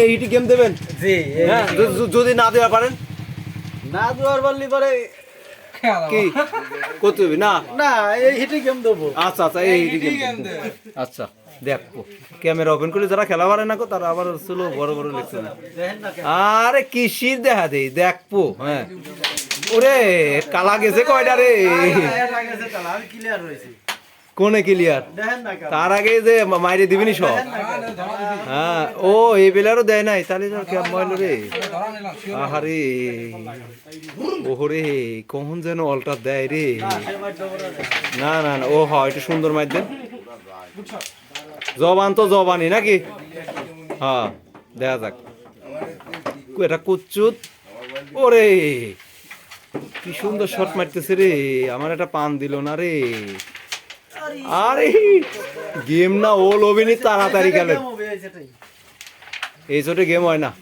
এই হিটি গেম দেবেন? জি হ্যাঁ যদি- না দেওয়া পারেন? না দুয়ার বললি পরে কি? করতে হবে না? না এই হিটে গেম দেবো। আচ্ছা আচ্ছা এই হিটি গেম আচ্ছা দেখব ক্যামেরা ওপেন করে যারা খেলা পারে না কো তারা আবার ছিল বড় বড় লিখছে না দেখেন না আরে কিসির দেখা দেই? দেখব হ্যাঁ। ওরে কালা গেছে কয়টা রে? কোনে ক্লিয়ার। তার আগে যে মাইরে দিবিনি সব? হ্যাঁ ও এই বেলারও দেয় নাই তাহলে তো কেমন মইল রে? আহারে। ওহরে কখন যেন অলটা দেয় রে? না। না না ও হয় একটু সুন্দর মাইর দেন। জবান তো জবানই নাকি? হ্যাঁ দেখা যাক। এটা কুচ্চুত। ওরে কি সুন্দর শট মারতেছে রে আমার একটা পান দিল না রে। আরে গেম না ও লোভিনি তাড়াতাড়ি হবে, এই। ছোটে। গেম হয় না।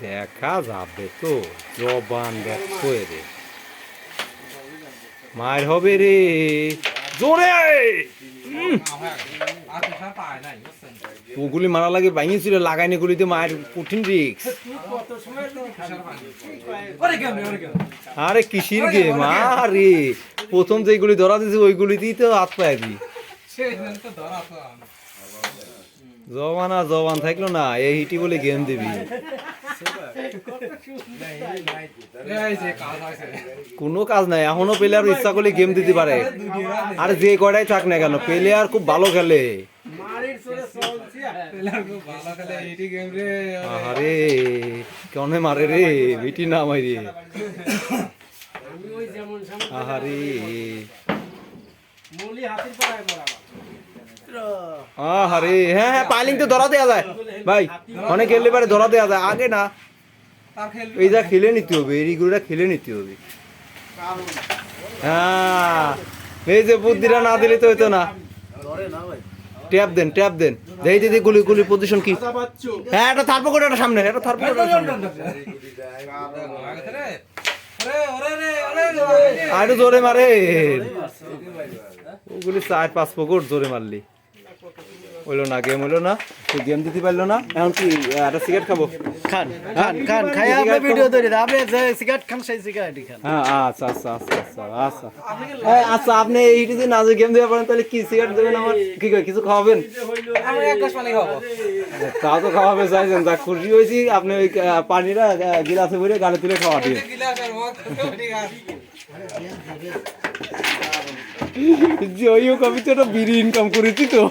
দেখা যাবে তো জবান দেখো রে। মায়ের হবে রে। জোরে! উম, ওগুলি মারা লাগে ভাঙিয়েছিল লাগাইনি গুলিতে মায়ের কঠিন রিক্স আরে কিসির গেম আরে প্রথম যেগুলি ধরা দিয়েছে ওইগুলিতেই তো হাত পায়ে দি আর জবান থাকল না, এই হিটি বলে গেম দিবি। কোনো কাজ নাই, এখনও প্লেয়ার ইচ্ছা করলে গেম দিতে পারে। আর যে কয়টাই থাক না কেন প্লেয়ার খুব ভালো খেলে। আরে কেন মারে রে বিটি না মারি আহারে। মুলি হাতির পাড়ায় পড়াবা। আহারে হ্যাঁ হ্যাঁ পাইলিং তো ধরা দেওয়া যায়। ভাই, অনেক খেললে পারে ধরা দেওয়া যায়। আগে না, এই যা খেলে নিতে হবে এরিগুলোটা খেলে নিতে হবে। হ্যাঁ এই যে বুদ্ধিটা না দিলে তো হইতো না। ট্যাপ দেন ট্যাপ দেন। দেই দিদি গুলি গুলি পজিশন কি? হ্যাঁ এটা থার্পো করে এটা সামনে, এটা থার্পো করে সামনে। আর, জোরে মারে ওগুলি চার, পাঁচ পকট জোরে মারলি। হইল না গেম হইল না গেম দিতে পারল না। এখন কি একটা সিগারেট খাব? খান খান খান খাই আপনি ভিডিও তৈরি আপনি যে সিগারেট খান সেই সিগারেটই খান। হ্যাঁ আচ্ছা আচ্ছা আচ্ছা আচ্ছা আচ্ছা। এই, আচ্ছা আপনি এইটি যদি না গেম দেওয়া পারেন তাহলে কি সিগারেট দেবেন আমার? কি কিছু খাওয়াবেন? তাও তো খাওয়াবে চাইছেন যা খুশি হয়েছি। আপনি ওই পানিটা গিলাসে ভরে গালে তুলে খাওয়া দিয়ে যে ওই কবি তো একটা বিড়ি ইনকাম করেছি তো।